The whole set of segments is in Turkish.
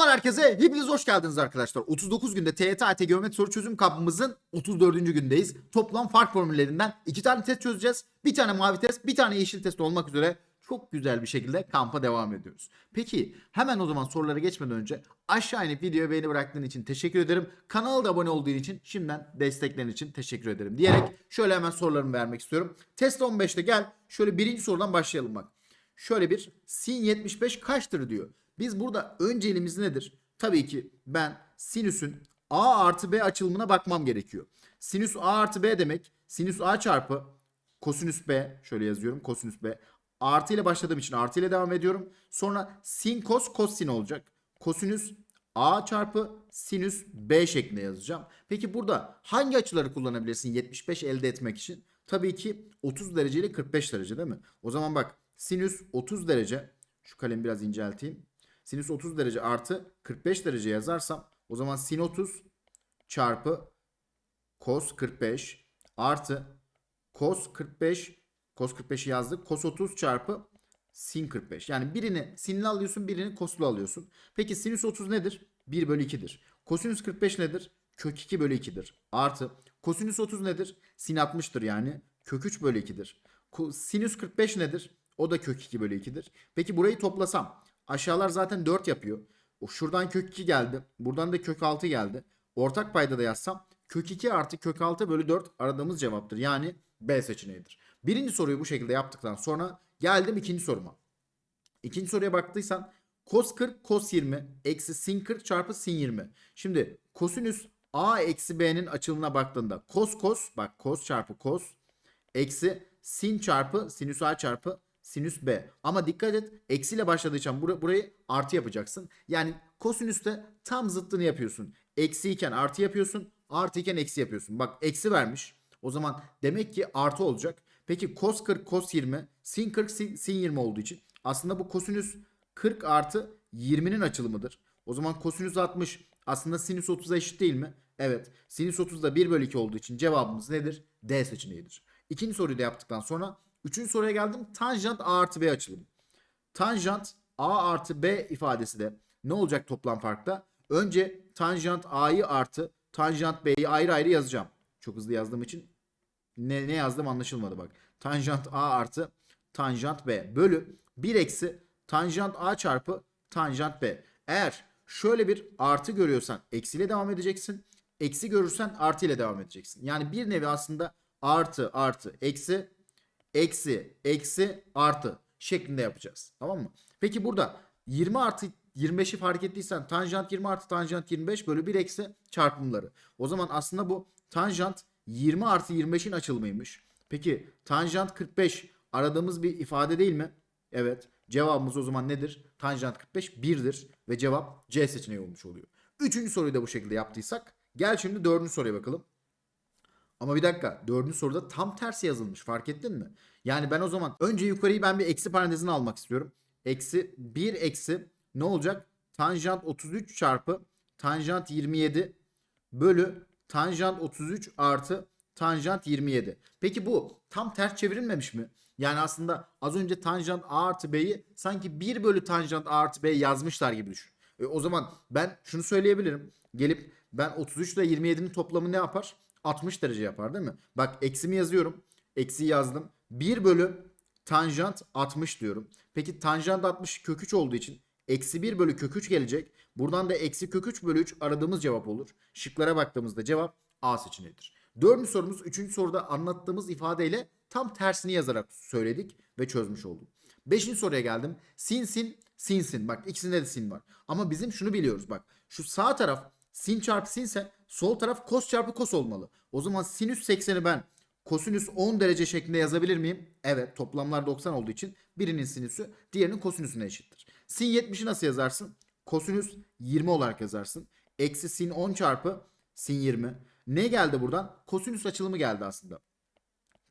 Selamlar herkese. Hepiniz hoş geldiniz arkadaşlar. 39 günde TYT AT geometri soru çözüm kampımızın 34. gündeyiz. Toplam fark formüllerinden 2 tane test çözeceğiz. Bir tane mavi test, bir tane yeşil test olmak üzere çok güzel bir şekilde kampa devam ediyoruz. Peki hemen o zaman sorulara geçmeden önce aşağı inip videoya beğeni bıraktığın için teşekkür ederim. Kanala da abone olduğun için şimdiden desteklerin için teşekkür ederim diyerek şöyle hemen sorularımı vermek istiyorum. Test 15'te gel şöyle birinci sorudan başlayalım bak. Şöyle bir sin 75 kaçtır diyor. Biz burada önceliğimiz nedir? Tabii ki ben sinüsün a artı b açılımına bakmam gerekiyor. Sinüs a artı b demek sinüs a çarpı kosinüs b şöyle yazıyorum kosinüs b artı ile başladığım için artı ile devam ediyorum. Sonra sin kos kos sin olacak. Kosinüs a çarpı sinüs b şeklinde yazacağım. Peki burada hangi açıları kullanabilirsin 75 elde etmek için? Tabii ki 30 derece ile 45 derece değil mi? O zaman bak sinüs 30 derece şu kalemi biraz incelteyim. Sinüs 30 derece artı 45 derece yazarsam o zaman sin 30 çarpı cos 45 artı cos 45 cos 45'i yazdık. Cos 30 çarpı sin 45. Yani birini sinli alıyorsun birini coslu alıyorsun. Peki sinüs 30 nedir? 1 bölü 2'dir. Kosinüs 45 nedir? Kök 2 bölü 2'dir. Artı kosinüs 30 nedir? Sin 60'tır yani. Kök 3 bölü 2'dir. Ko- Sinüs 45 nedir? O da kök 2 bölü 2'dir. Peki burayı toplasam aşağılar zaten 4 yapıyor. Şuradan kök 2 geldi. Buradan da kök 6 geldi. Ortak payda da yazsam kök 2 artı kök 6 bölü 4 aradığımız cevaptır. Yani B seçeneğidir. Birinci soruyu bu şekilde yaptıktan sonra geldim ikinci soruma. İkinci soruya baktıysan cos 40 cos 20 eksi sin 40 çarpı sin 20. Şimdi kosinüs a eksi b'nin açılımına baktığında cos cos bak cos çarpı cos eksi sin çarpı sinüs a çarpı sinüs b. Ama dikkat et eksiyle başladığı için bura- burayı artı yapacaksın. Yani kosinüste tam zıttını yapıyorsun. Eksi iken artı yapıyorsun. Artı iken eksi yapıyorsun. Bak eksi vermiş. O zaman demek ki artı olacak. Peki cos 40 cos 20 sin 40 sin, sin 20 olduğu için aslında bu kosinüs 40 artı 20'nin açılımıdır. O zaman kosinüs 60 aslında sinüs 30'a eşit değil mi? Evet. Sinüs 30 da 1 bölü 2 olduğu için cevabımız nedir? D seçeneğidir. İkinci soruyu da yaptıktan sonra üçüncü soruya geldim. Tanjant A artı B açılımı. Tanjant A artı B ifadesi de ne olacak toplam farkta? Önce tanjant A'yı artı tanjant B'yi ayrı ayrı yazacağım. Çok hızlı yazdığım için ne, ne yazdım anlaşılmadı bak. Tanjant A artı tanjant B bölü 1 eksi tanjant A çarpı tanjant B. Eğer şöyle bir artı görüyorsan eksiyle devam edeceksin. Eksi görürsen artı ile devam edeceksin. Yani bir nevi aslında artı artı eksi eksi eksi artı şeklinde yapacağız. Tamam mı? Peki burada 20 artı 25'i fark ettiysen tanjant 20 artı tanjant 25 bölü 1 eksi çarpımları. O zaman aslında bu tanjant 20 artı 25'in açılımıymış. Peki tanjant 45 aradığımız bir ifade değil mi? Evet. Cevabımız o zaman nedir? Tanjant 45 1'dir ve cevap C seçeneği olmuş oluyor. Üçüncü soruyu da bu şekilde yaptıysak gel şimdi dördüncü soruya bakalım. Ama bir dakika dördüncü soruda tam tersi yazılmış fark ettin mi? Yani ben o zaman önce yukarıyı ben bir eksi parantezine almak istiyorum. Eksi 1 eksi ne olacak? Tanjant 33 çarpı tanjant 27 bölü tanjant 33 artı tanjant 27. Peki bu tam ters çevrilmemiş mi? Yani aslında az önce tanjant a artı b'yi sanki 1 bölü tanjant a artı b yazmışlar gibi düşün. E, o zaman ben şunu söyleyebilirim. Gelip ben 33 ile 27'nin toplamı ne yapar? 60 derece yapar değil mi? Bak eksimi yazıyorum. Eksi yazdım. 1 bölü tanjant 60 diyorum. Peki tanjant 60 kök 3 olduğu için eksi 1 bölü kök 3 gelecek. Buradan da eksi kök 3 bölü 3 aradığımız cevap olur. Şıklara baktığımızda cevap A seçeneğidir. Dördüncü sorumuz üçüncü soruda anlattığımız ifadeyle tam tersini yazarak söyledik ve çözmüş olduk. Beşinci soruya geldim. Sin sin sin sin. Bak ikisinde de sin var. Ama bizim şunu biliyoruz bak. Şu sağ taraf sin çarpı sinse sol taraf kos çarpı kos olmalı. O zaman sinüs 80'i ben kosinüs 10 derece şeklinde yazabilir miyim? Evet toplamlar 90 olduğu için birinin sinüsü diğerinin kosinüsüne eşittir. Sin 70'i nasıl yazarsın? Kosinüs 20 olarak yazarsın. Eksi sin 10 çarpı sin 20. Ne geldi buradan? Kosinüs açılımı geldi aslında.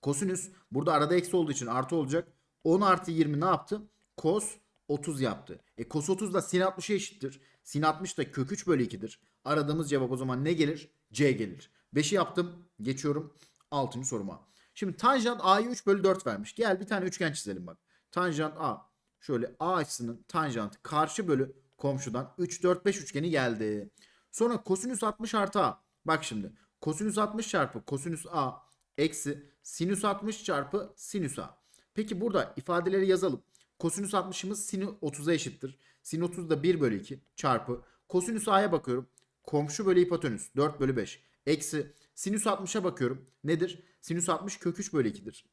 Kosinüs burada arada eksi olduğu için artı olacak. 10 artı 20 ne yaptı? Kos 30 yaptı. E kos 30 da sin 60'a eşittir. Sin 60 da kök 3 bölü 2'dir. Aradığımız cevap o zaman ne gelir? C gelir. 5'i yaptım. Geçiyorum 6. soruma. Şimdi tanjant A'yı 3 bölü 4 vermiş. Gel bir tane üçgen çizelim bak. Tanjant A. Şöyle A açısının tanjantı karşı bölü komşudan 3 4 5 üçgeni geldi. Sonra kosinüs 60 artı a. Bak şimdi kosinüs 60 çarpı kosinüs a eksi sinüs 60 çarpı sinüs a. Peki burada ifadeleri yazalım. Kosinüs 60'ımız sin 30'a eşittir. Sin 30 da 1 bölü 2 çarpı kosinüs a'ya bakıyorum. Komşu bölü hipotenüs 4 bölü 5 eksi sinüs 60'a bakıyorum. Nedir? Sinüs 60 kök 3 bölü 2'dir.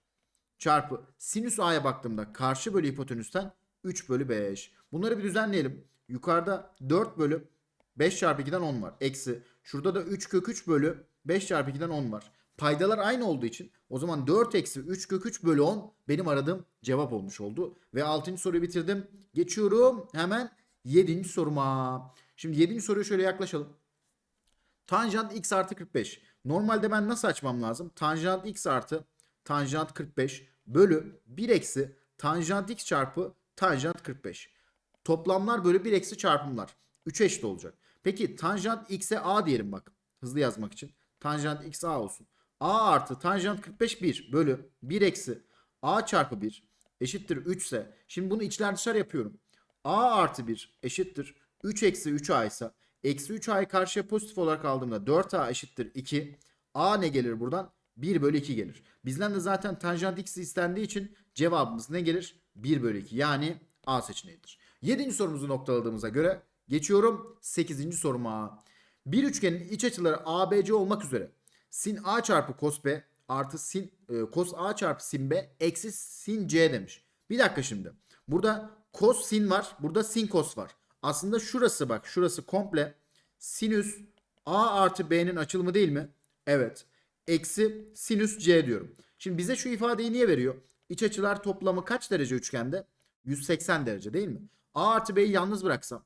Çarpı sinüs a'ya baktığımda karşı bölü hipotenüsten 3 bölü 5. Bunları bir düzenleyelim. Yukarıda 4 bölü 5 çarpı 2'den 10 var. Eksi şurada da 3 kök 3 bölü 5 çarpı 2'den 10 var. Paydalar aynı olduğu için o zaman 4 eksi 3 kök 3 bölü 10 benim aradığım cevap olmuş oldu. Ve 6. soruyu bitirdim. Geçiyorum hemen 7. soruma. Şimdi 7. soruya şöyle yaklaşalım. Tanjant x artı 45. Normalde ben nasıl açmam lazım? Tanjant x artı tanjant 45 bölü 1 eksi tanjant x çarpı tanjant 45. Toplamlar bölü 1 eksi çarpımlar. 3 eşit olacak. Peki tanjant x'e a diyelim bak. Hızlı yazmak için. Tanjant x a olsun. A artı tanjant 45 1 bölü 1 eksi a çarpı 1 eşittir 3 ise şimdi bunu içler dışarı yapıyorum. a artı 1 eşittir 3 eksi 3a ise eksi 3a'yı karşıya pozitif olarak aldığımda 4a eşittir 2. a ne gelir buradan? 1 bölü 2 gelir. Bizden de zaten tanjant x istendiği için cevabımız ne gelir? 1 bölü 2 yani A seçeneğidir. 7. sorumuzu noktaladığımıza göre geçiyorum 8. soruma. Bir üçgenin iç açıları ABC olmak üzere sin A çarpı cos B artı sin e, cos A çarpı sin B eksi sin C demiş. Bir dakika şimdi. Burada cos sin var. Burada sin cos var. Aslında şurası bak şurası komple sinüs A artı B'nin açılımı değil mi? Evet. Eksi sinüs C diyorum. Şimdi bize şu ifadeyi niye veriyor? İç açılar toplamı kaç derece üçgende? 180 derece değil mi? A artı B'yi yalnız bıraksam.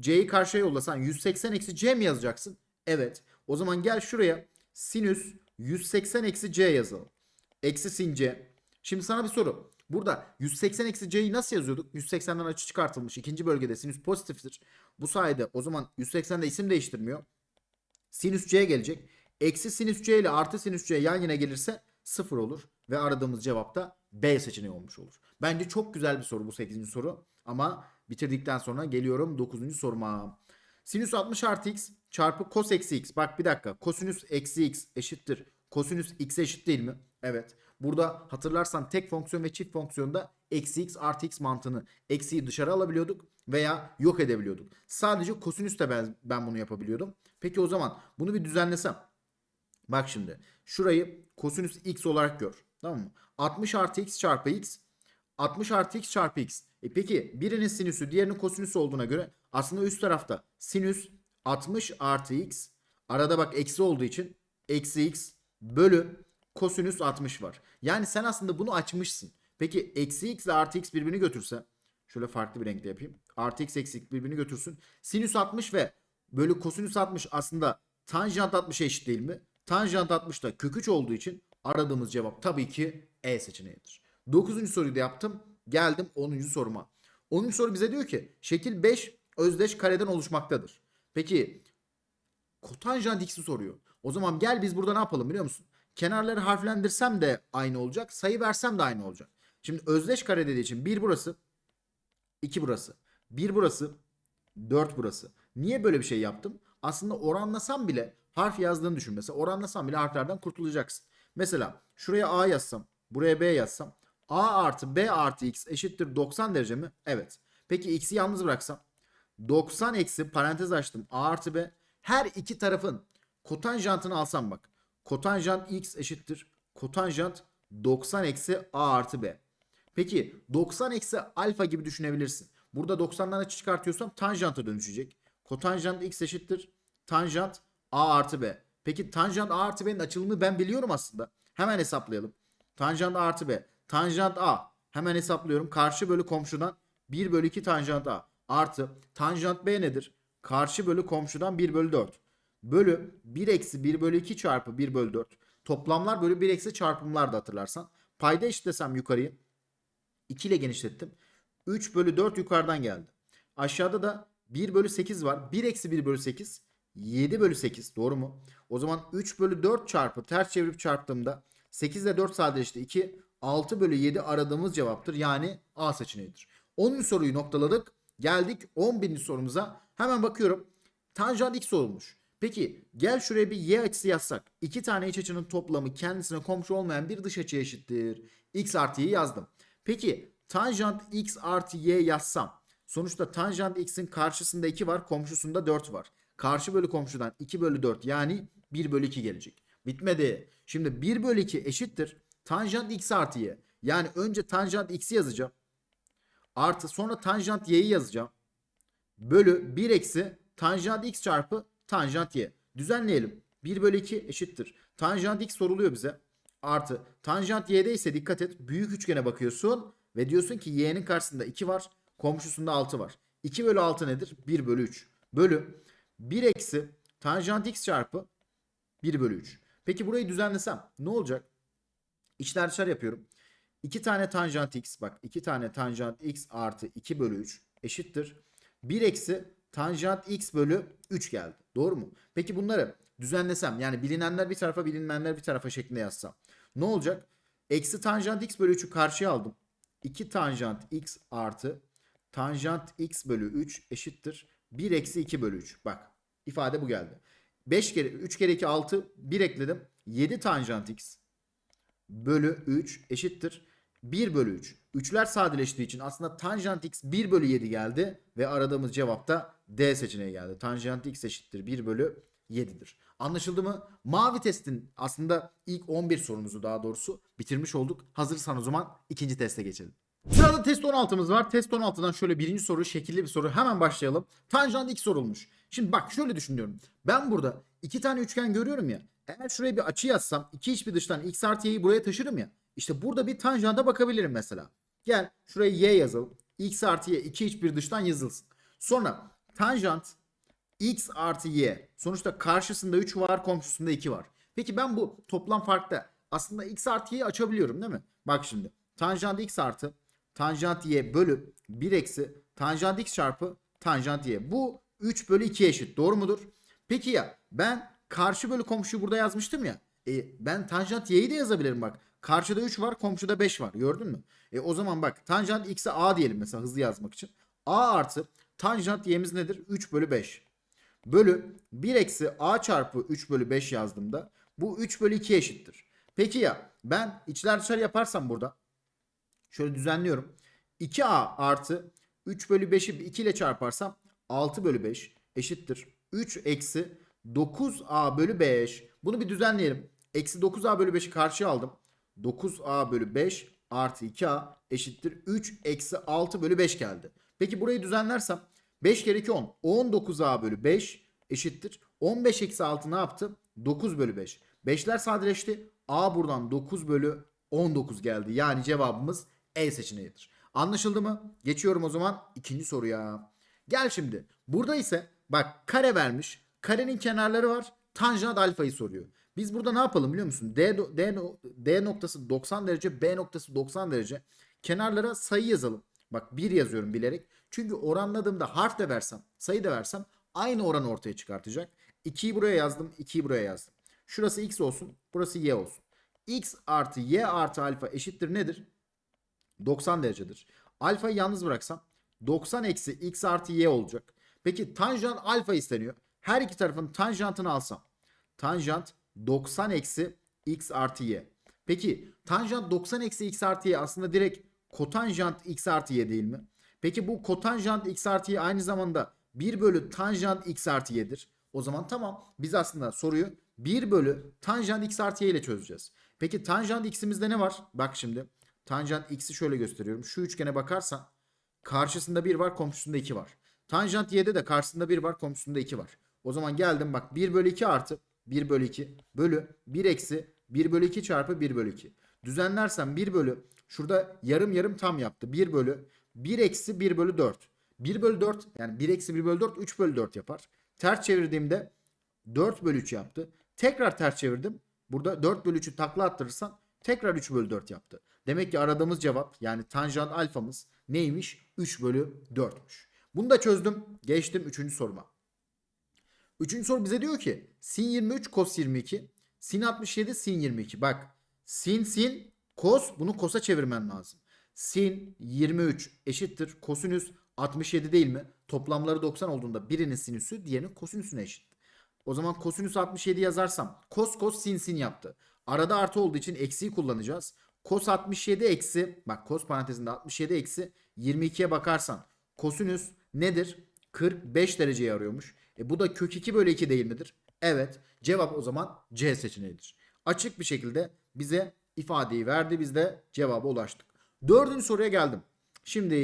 C'yi karşıya yollasan 180 eksi C mi yazacaksın? Evet. O zaman gel şuraya sinüs 180 eksi C yazalım. Eksi sin C. Şimdi sana bir soru. Burada 180 eksi C'yi nasıl yazıyorduk? 180'den açı çıkartılmış. ikinci bölgede sinüs pozitiftir. Bu sayede o zaman 180'de isim değiştirmiyor. Sinüs C gelecek. Eksi sinüs C ile artı sinüs C yan yana gelirse 0 olur. Ve aradığımız cevap da B seçeneği olmuş olur. Bence çok güzel bir soru bu 8. soru. Ama bitirdikten sonra geliyorum 9. soruma. Sinüs 60 artı x çarpı cos eksi x. Bak bir dakika. Kosinüs eksi x eşittir. Kosinüs x eşit değil mi? Evet. Burada hatırlarsan tek fonksiyon ve çift fonksiyonda eksi x artı x mantığını eksiyi dışarı alabiliyorduk veya yok edebiliyorduk. Sadece kosinüste ben, ben bunu yapabiliyordum. Peki o zaman bunu bir düzenlesem. Bak şimdi şurayı kosinüs x olarak gör. Tamam mı? 60 artı x çarpı x 60 artı x çarpı x. E peki birinin sinüsü diğerinin kosinüsü olduğuna göre aslında üst tarafta sinüs 60 artı x arada bak eksi olduğu için eksi x bölü kosinüs 60 var. Yani sen aslında bunu açmışsın. Peki eksi x ile artı x birbirini götürse şöyle farklı bir renkte yapayım. Artı x eksi x birbirini götürsün. Sinüs 60 ve bölü kosinüs 60 aslında tanjant 60'a eşit değil mi? Tanjant 60 da kök 3 olduğu için aradığımız cevap tabii ki E seçeneğidir. 9. soruyu da yaptım. Geldim 10. soruma. 10. soru bize diyor ki şekil 5 özdeş kareden oluşmaktadır. Peki kotanjant x'i soruyor. O zaman gel biz burada ne yapalım biliyor musun? Kenarları harflendirsem de aynı olacak. Sayı versem de aynı olacak. Şimdi özdeş kare dediği için 1 burası. 2 burası. 1 burası. 4 burası. Niye böyle bir şey yaptım? Aslında oranlasam bile harf yazdığını düşün. Mesela oranlasam bile harflerden kurtulacaksın. Mesela şuraya A yazsam. Buraya B yazsam. A artı B artı X eşittir 90 derece mi? Evet. Peki X'i yalnız bıraksam. 90 eksi parantez açtım. A artı B. Her iki tarafın kotanjantını alsam bak. Kotanjant X eşittir. Kotanjant 90 eksi A artı B. Peki 90 eksi alfa gibi düşünebilirsin. Burada 90'dan açı çıkartıyorsam tanjanta dönüşecek. Kotanjant x eşittir. Tanjant a artı b. Peki tanjant a artı b'nin açılımı ben biliyorum aslında. Hemen hesaplayalım. Tanjant a artı b. Tanjant a. Hemen hesaplıyorum. Karşı bölü komşudan 1 bölü 2 tanjant a. Artı tanjant b nedir? Karşı bölü komşudan 1 bölü 4. Bölü 1 eksi 1 bölü 2 çarpı 1 bölü 4. Toplamlar bölü 1 eksi çarpımlar da hatırlarsan. Payda eşitlesem yukarıyı 2 ile genişlettim. 3 bölü 4 yukarıdan geldi. Aşağıda da 1 bölü 8 var. 1 eksi 1 bölü 8 7 bölü 8 doğru mu? O zaman 3 bölü 4 çarpı ters çevirip çarptığımda 8 ile 4 sadeleşti 2. 6 bölü 7 aradığımız cevaptır. Yani A seçeneğidir. 10. soruyu noktaladık. Geldik 11. sorumuza. Hemen bakıyorum. Tanjant x olmuş. Peki gel şuraya bir y açısı yazsak. İki tane iç açının toplamı kendisine komşu olmayan bir dış açıya eşittir. x artı y yazdım. Peki tanjant x artı y yazsam. Sonuçta tanjant x'in karşısında 2 var komşusunda 4 var. Karşı bölü komşudan 2 bölü 4 yani 1 bölü 2 gelecek. Bitmedi. Şimdi 1 bölü 2 eşittir. Tanjant x artı y. Yani önce tanjant x'i yazacağım. Artı sonra tanjant y'yi yazacağım. Bölü 1 eksi tanjant x çarpı tanjant y. Düzenleyelim. 1 bölü 2 eşittir. Tanjant x soruluyor bize. Artı tanjant y'de ise dikkat et. Büyük üçgene bakıyorsun. Ve diyorsun ki y'nin karşısında 2 var. Komşusunda 6 var. 2 bölü 6 nedir? 1 bölü 3. Bölü 1 eksi tanjant x çarpı 1 bölü 3. Peki burayı düzenlesem ne olacak? İçler dışarı yapıyorum. 2 tane tanjant x bak 2 tane tanjant x artı 2 bölü 3 eşittir. 1 eksi tanjant x bölü 3 geldi. Doğru mu? Peki bunları düzenlesem yani bilinenler bir tarafa bilinmeyenler bir tarafa şeklinde yazsam. Ne olacak? Eksi tanjant x bölü 3'ü karşıya aldım. 2 tanjant x artı tanjant x bölü 3 eşittir. 1 eksi 2 bölü 3. Bak ifade bu geldi. 5 kere 3 kere 2 6 1 ekledim. 7 tanjant x bölü 3 eşittir. 1 bölü 3. Üçler sadeleştiği için aslında tanjant x 1 bölü 7 geldi ve aradığımız cevap da D seçeneği geldi. Tanjant x eşittir 1 bölü 7'dir. Anlaşıldı mı? Mavi testin aslında ilk 11 sorumuzu daha doğrusu bitirmiş olduk. Hazırsan o zaman ikinci teste geçelim. Sırada test 16'mız var. Test 16'dan şöyle birinci soru şekilli bir soru. Hemen başlayalım. Tanjant x sorulmuş. Şimdi bak şöyle düşünüyorum. Ben burada iki tane üçgen görüyorum ya. Eğer şuraya bir açı yazsam iki iç bir dıştan x artı y'yi buraya taşırım ya. İşte burada bir tanjanta bakabilirim mesela. Gel şuraya y yazalım. x artı y iki iç bir dıştan yazılsın. Sonra tanjant x artı y. Sonuçta karşısında 3 var komşusunda 2 var. Peki ben bu toplam farkta aslında x artı y'yi açabiliyorum değil mi? Bak şimdi tanjant x artı tanjant y bölü 1 eksi tanjant x çarpı tanjant y. Bu 3 bölü 2 eşit doğru mudur? Peki ya ben karşı bölü komşuyu burada yazmıştım ya. E, ben tanjant y'yi de yazabilirim bak. Karşıda 3 var komşuda 5 var gördün mü? E, o zaman bak tanjant x'e a diyelim mesela hızlı yazmak için. a artı tanjant y'miz nedir? 3 bölü 5. Bölü 1 eksi a çarpı 3 bölü 5 yazdığımda bu 3 bölü 2 eşittir. Peki ya ben içler dışarı yaparsam burada şöyle düzenliyorum. 2a artı 3 bölü 5'i 2 ile çarparsam 6 bölü 5 eşittir. 3 eksi 9a bölü 5. Bunu bir düzenleyelim. Eksi 9a bölü 5'i karşıya aldım. 9a bölü 5 artı 2a eşittir. 3 eksi 6 bölü 5 geldi. Peki burayı düzenlersem 5 kere 2 10. 19a bölü 5 eşittir. 15 eksi 6 ne yaptı? 9 bölü 5. 5'ler sadeleşti. A buradan 9 bölü 19 geldi. Yani cevabımız E seçeneğidir. Anlaşıldı mı? Geçiyorum o zaman ikinci soruya. Gel şimdi. Burada ise bak kare vermiş. Karenin kenarları var. Tanjant alfayı soruyor. Biz burada ne yapalım biliyor musun? D, D, D noktası 90 derece, B noktası 90 derece. Kenarlara sayı yazalım. Bak 1 yazıyorum bilerek. Çünkü oranladığımda harf de versem, sayı da versem aynı oranı ortaya çıkartacak. 2'yi buraya yazdım, 2'yi buraya yazdım. Şurası x olsun, burası y olsun. x artı y artı alfa eşittir nedir? 90 derecedir. Alfayı yalnız bıraksam 90 eksi x artı y olacak. Peki tanjant alfa isteniyor. Her iki tarafın tanjantını alsam. Tanjant 90 eksi x artı y. Peki tanjant 90 eksi x artı y aslında direkt kotanjant x artı y değil mi? Peki bu kotanjant x artı y aynı zamanda 1 bölü tanjant x artı y'dir. O zaman tamam biz aslında soruyu 1 bölü tanjant x artı y ile çözeceğiz. Peki tanjant x'imizde ne var? Bak şimdi tanjant x'i şöyle gösteriyorum. Şu üçgene bakarsan karşısında 1 var komşusunda 2 var. Tanjant y'de de karşısında 1 var komşusunda 2 var. O zaman geldim bak 1 bölü 2 artı 1 bölü 2 bölü 1 eksi 1 bölü 2 çarpı 1 bölü 2. Düzenlersem 1 bölü şurada yarım yarım tam yaptı. 1 bölü 1 eksi 1 bölü 4. 1 bölü 4 yani 1 eksi 1 bölü 4 3 bölü 4 yapar. Ters çevirdiğimde 4 bölü 3 yaptı. Tekrar ters çevirdim. Burada 4 bölü 3'ü takla attırırsan tekrar 3 bölü 4 yaptı. Demek ki aradığımız cevap yani tanjant alfamız neymiş? 3 bölü 4'müş. Bunu da çözdüm. Geçtim 3. soruma. Üçüncü soru bize diyor ki sin 23 cos 22 sin 67 sin 22 bak sin sin cos bunu kosa çevirmen lazım. Sin 23 eşittir kosinüs 67 değil mi? Toplamları 90 olduğunda birinin sinüsü diğerinin kosinüsüne eşit. O zaman kosinüs 67 yazarsam kos kos sin sin yaptı. Arada artı olduğu için eksiği kullanacağız. Kos 67 eksi bak kos parantezinde 67 eksi 22'ye bakarsan kosinüs nedir? 45 dereceye arıyormuş. E bu da kök 2 bölü 2 değil midir? Evet. Cevap o zaman C seçeneğidir. Açık bir şekilde bize ifadeyi verdi. Biz de cevaba ulaştık. Dördüncü soruya geldim. Şimdi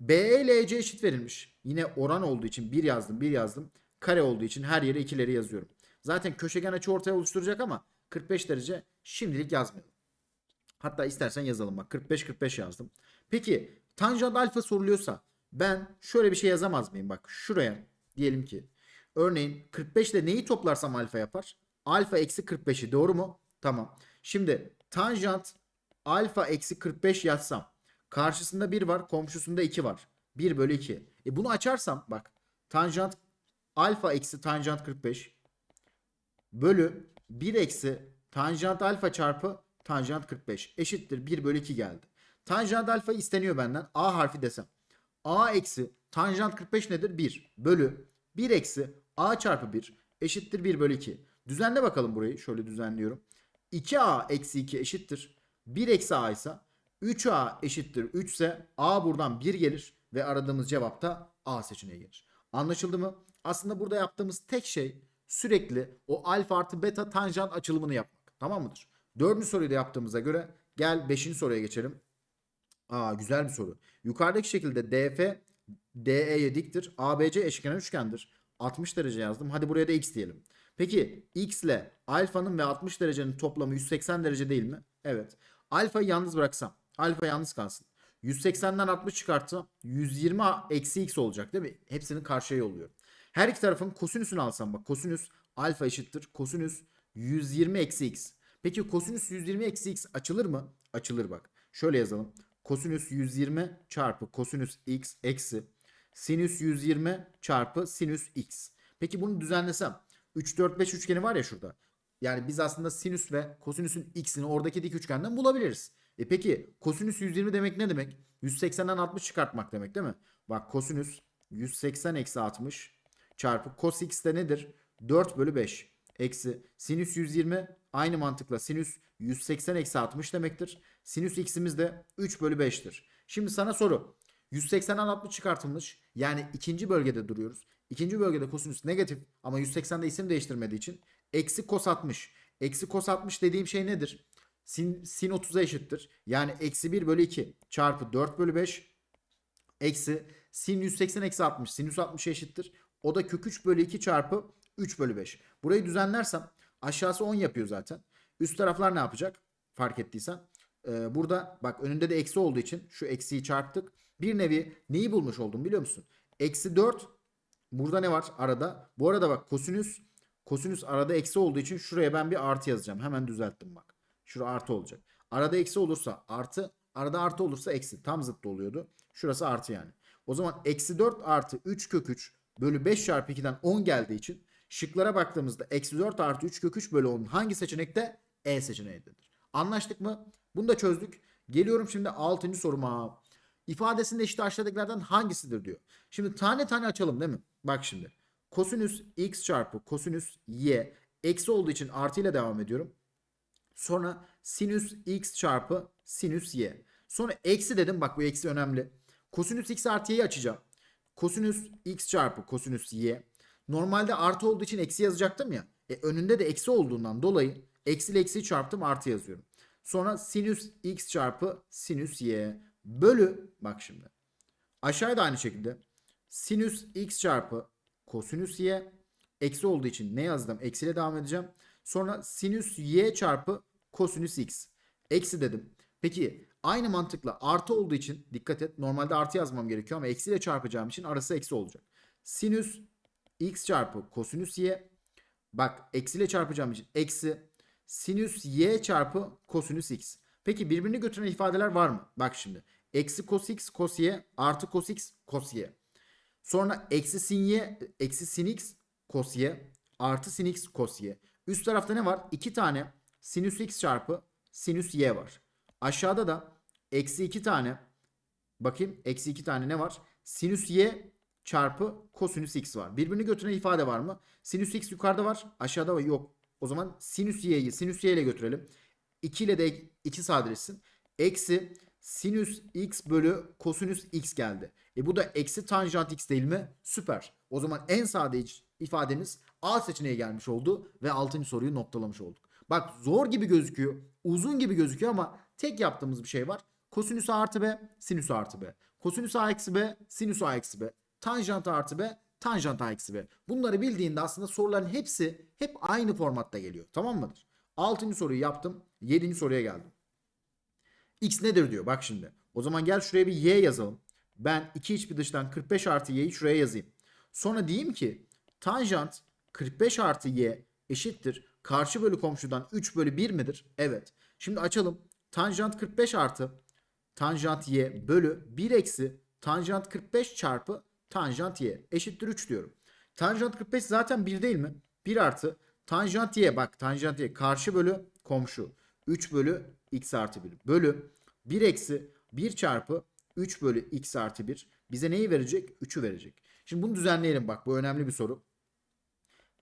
BE EC eşit verilmiş. Yine oran olduğu için 1 yazdım 1 yazdım. Kare olduğu için her yere ikileri yazıyorum. Zaten köşegen açı ortaya oluşturacak ama 45 derece şimdilik yazmayalım. Hatta istersen yazalım bak 45-45 yazdım. Peki tanjant alfa soruluyorsa ben şöyle bir şey yazamaz mıyım? Bak şuraya diyelim ki örneğin 45 ile neyi toplarsam alfa yapar? Alfa eksi 45'i doğru mu? Tamam. Şimdi tanjant alfa eksi 45 yazsam karşısında 1 var komşusunda 2 var. 1 bölü 2. E bunu açarsam bak tanjant alfa eksi tanjant 45 bölü 1 eksi tanjant alfa çarpı tanjant 45 eşittir 1 bölü 2 geldi. Tanjant alfa isteniyor benden. A harfi desem. A eksi tanjant 45 nedir? 1 bölü 1 eksi A çarpı 1 eşittir 1 bölü 2. Düzenle bakalım burayı. Şöyle düzenliyorum. 2A eksi 2 eşittir. 1 eksi A ise 3A eşittir 3 ise A buradan 1 gelir ve aradığımız cevap da A seçeneği gelir. Anlaşıldı mı? Aslında burada yaptığımız tek şey sürekli o alfa artı beta tanjant açılımını yapmak. Tamam mıdır? Dördüncü soruyu da yaptığımıza göre gel beşinci soruya geçelim. Aa güzel bir soru. Yukarıdaki şekilde DF DE'ye diktir. ABC eşkenar üçgendir. 60 derece yazdım. Hadi buraya da x diyelim. Peki x ile alfanın ve 60 derecenin toplamı 180 derece değil mi? Evet. Alfayı yalnız bıraksam. Alfa yalnız kalsın. 180'den 60 çıkartsam 120 eksi x olacak değil mi? Hepsini karşıya yolluyorum. Her iki tarafın kosinüsünü alsam bak. Kosinüs alfa eşittir. Kosinüs 120 eksi x. Peki kosinüs 120 eksi x açılır mı? Açılır bak. Şöyle yazalım. Kosinüs 120 çarpı kosinüs x eksi sinüs 120 çarpı sinüs x. Peki bunu düzenlesem 3 4 5 üçgeni var ya şurada. Yani biz aslında sinüs ve kosinüsün x'ini oradaki dik üçgenden bulabiliriz. E peki kosinüs 120 demek ne demek? 180'den 60 çıkartmak demek değil mi? Bak kosinüs 180 eksi 60 çarpı cos x de nedir? 4 bölü 5 eksi sinüs 120 aynı mantıkla sinüs 180 eksi 60 demektir. Sinüs x'imiz de 3 bölü 5'tir. Şimdi sana soru. 180'den 60 çıkartılmış. Yani ikinci bölgede duruyoruz. İkinci bölgede kosinüs negatif ama 180'de isim değiştirmediği için eksi cos 60. Eksi cos 60 dediğim şey nedir? Sin, sin 30'a eşittir. Yani eksi 1 bölü 2 çarpı 4 bölü 5 eksi sin 180 eksi 60. Sinüs 60'a eşittir. O da kök 3 bölü 2 çarpı 3 bölü 5. Burayı düzenlersem aşağısı 10 yapıyor zaten. Üst taraflar ne yapacak? Fark ettiysen. Ee, burada bak önünde de eksi olduğu için şu eksiyi çarptık. Bir nevi neyi bulmuş oldum biliyor musun? Eksi 4 burada ne var arada? Bu arada bak kosinüs kosinüs arada eksi olduğu için şuraya ben bir artı yazacağım. Hemen düzelttim bak. Şura artı olacak. Arada eksi olursa artı arada artı olursa eksi. Tam zıttı oluyordu. Şurası artı yani. O zaman eksi 4 artı 3 kök 3 bölü 5 çarpı 2'den 10 geldiği için şıklara baktığımızda eksi 4 artı 3 kök 3 bölü 10 hangi seçenekte? E seçeneğindedir. Anlaştık mı? Bunu da çözdük. Geliyorum şimdi 6. soruma. İfadesinde işte aşağıdakilerden hangisidir diyor. Şimdi tane tane açalım değil mi? Bak şimdi. Kosinüs x çarpı kosinüs y eksi olduğu için artı ile devam ediyorum. Sonra sinüs x çarpı sinüs y. Sonra eksi dedim. Bak bu eksi önemli. Kosinüs x artı y'yi açacağım. Kosinüs x çarpı kosinüs y. Normalde artı olduğu için eksi yazacaktım ya. E, önünde de eksi olduğundan dolayı eksi eksiyi çarptım artı yazıyorum. Sonra sinüs x çarpı sinüs y bölü bak şimdi. Aşağıda aynı şekilde sinüs x çarpı kosinüs y eksi olduğu için ne yazdım? Eksiyle devam edeceğim. Sonra sinüs y çarpı kosinüs x. Eksi dedim. Peki aynı mantıkla artı olduğu için dikkat et. Normalde artı yazmam gerekiyor ama eksiyle çarpacağım için arası eksi olacak. Sinüs x çarpı kosinüs y. Bak eksiyle çarpacağım için eksi sinüs y çarpı kosinüs x. Peki birbirini götüren ifadeler var mı? Bak şimdi. Eksi cos x cos y artı cos x cos y. Sonra eksi sin y eksi sin x cos y artı sin x cos y. Üst tarafta ne var? İki tane sinüs x çarpı sinüs y var. Aşağıda da eksi iki tane bakayım eksi iki tane ne var? sinüs y çarpı kosinüs x var. Birbirini götüren ifade var mı? Sinüs x yukarıda var. Aşağıda var. Yok. O zaman sinüs y'yi sinüs y ile götürelim. 2 ile de 2 sadeleşsin. Eksi sinüs x bölü kosinüs x geldi. E bu da eksi tanjant x değil mi? Süper. O zaman en sade ifademiz A seçeneği gelmiş oldu ve 6. soruyu noktalamış olduk. Bak zor gibi gözüküyor, uzun gibi gözüküyor ama tek yaptığımız bir şey var. Kosinüs A artı b, sinüs A artı b. Kosinüs a eksi b, sinüs a eksi b. Tanjant artı b, tanjant A eksi b. Bunları bildiğinde aslında soruların hepsi hep aynı formatta geliyor. Tamam mıdır? 6. soruyu yaptım. 7. soruya geldim. X nedir diyor. Bak şimdi. O zaman gel şuraya bir y yazalım. Ben 2 iç bir dıştan 45 artı y'yi şuraya yazayım. Sonra diyeyim ki tanjant 45 artı y eşittir. Karşı bölü komşudan 3 bölü 1 midir? Evet. Şimdi açalım. Tanjant 45 artı tanjant y bölü 1 eksi tanjant 45 çarpı tanjant y eşittir 3 diyorum. Tanjant 45 zaten 1 değil mi? 1 artı tanjant y bak tanjant y karşı bölü komşu 3 bölü x artı 1 bölü 1 eksi 1 çarpı 3 bölü x artı 1 bize neyi verecek? 3'ü verecek. Şimdi bunu düzenleyelim bak bu önemli bir soru.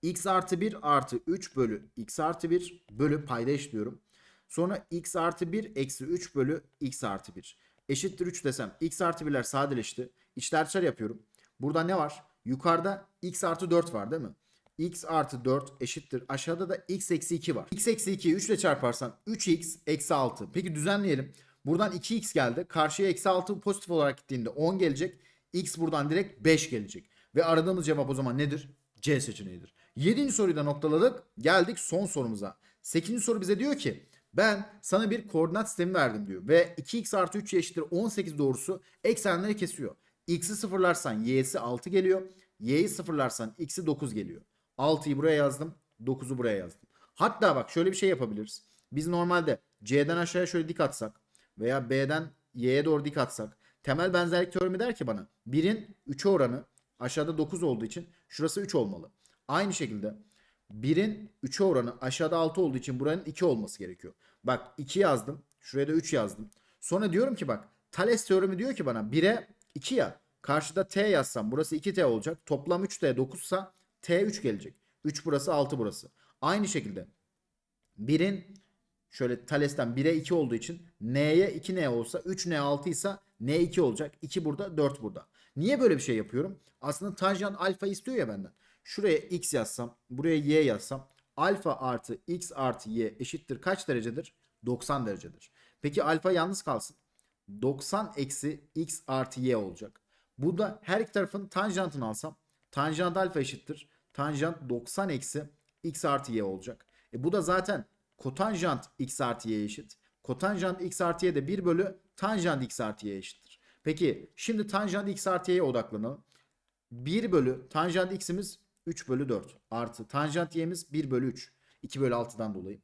x artı 1 artı 3 bölü x artı 1 bölü payda eşliyorum. Sonra x artı 1 eksi 3 bölü x artı 1 eşittir 3 desem x artı 1'ler sadeleşti. İçler dışarı yapıyorum. Burada ne var? Yukarıda x artı 4 var değil mi? x artı 4 eşittir. Aşağıda da x eksi 2 var. x eksi 2'yi 3 ile çarparsan 3x eksi 6. Peki düzenleyelim. Buradan 2x geldi. Karşıya eksi 6 pozitif olarak gittiğinde 10 gelecek. x buradan direkt 5 gelecek. Ve aradığımız cevap o zaman nedir? C seçeneğidir. 7. soruyu da noktaladık. Geldik son sorumuza. 8. soru bize diyor ki ben sana bir koordinat sistemi verdim diyor. Ve 2x artı 3 eşittir 18 doğrusu eksenleri kesiyor. X'i sıfırlarsan y'si 6 geliyor. Y'yi sıfırlarsan x'i 9 geliyor. 6'yı buraya yazdım. 9'u buraya yazdım. Hatta bak şöyle bir şey yapabiliriz. Biz normalde C'den aşağıya şöyle dik atsak veya B'den Y'ye doğru dik atsak temel benzerlik teoremi der ki bana 1'in 3'e oranı aşağıda 9 olduğu için şurası 3 olmalı. Aynı şekilde 1'in 3'e oranı aşağıda 6 olduğu için buranın 2 olması gerekiyor. Bak 2 yazdım. Şuraya da 3 yazdım. Sonra diyorum ki bak Thales teoremi diyor ki bana 1'e 2 ya. Karşıda t yazsam burası 2t olacak. Toplam 3t 9 sa t 3 gelecek. 3 burası 6 burası. Aynı şekilde 1'in şöyle Thales'ten 1'e 2 olduğu için n'ye 2n olsa 3n 6 ise n 2 olacak. 2 burada 4 burada. Niye böyle bir şey yapıyorum? Aslında tanjant alfa istiyor ya benden. Şuraya x yazsam buraya y yazsam alfa artı x artı y eşittir kaç derecedir? 90 derecedir. Peki alfa yalnız kalsın. 90 eksi x artı y olacak. Bu da her iki tarafın tanjantını alsam tanjant alfa eşittir. Tanjant 90 eksi x artı y olacak. E bu da zaten kotanjant x artı y eşit. Kotanjant x artı y de 1 bölü tanjant x artı y eşittir. Peki şimdi tanjant x artı y'ye odaklanalım. 1 bölü tanjant x'imiz 3 bölü 4 artı tanjant y'miz 1 bölü 3. 2 bölü 6'dan dolayı.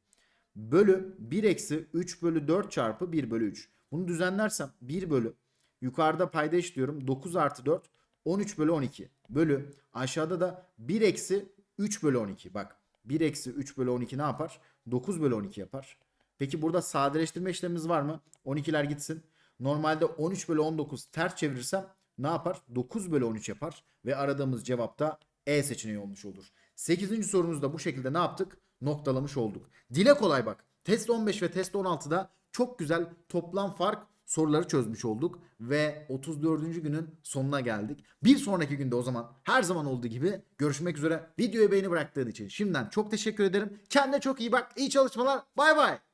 Bölü 1 eksi 3 bölü 4 çarpı 1 bölü 3. Bunu düzenlersem 1 bölü yukarıda payda eşliyorum 9 artı 4 13 bölü 12 bölü aşağıda da 1 eksi 3 bölü 12 bak 1 eksi 3 bölü 12 ne yapar? 9 bölü 12 yapar. Peki burada sadeleştirme işlemimiz var mı? 12'ler gitsin. Normalde 13 bölü 19 ters çevirirsem ne yapar? 9 bölü 13 yapar ve aradığımız cevap da E seçeneği olmuş olur. 8. sorumuzda bu şekilde ne yaptık? Noktalamış olduk. Dile kolay bak. Test 15 ve test 16'da çok güzel toplam fark soruları çözmüş olduk ve 34. günün sonuna geldik. Bir sonraki günde o zaman her zaman olduğu gibi görüşmek üzere. Videoyu beğeni bıraktığın için şimdiden çok teşekkür ederim. Kendine çok iyi bak. İyi çalışmalar. Bay bay.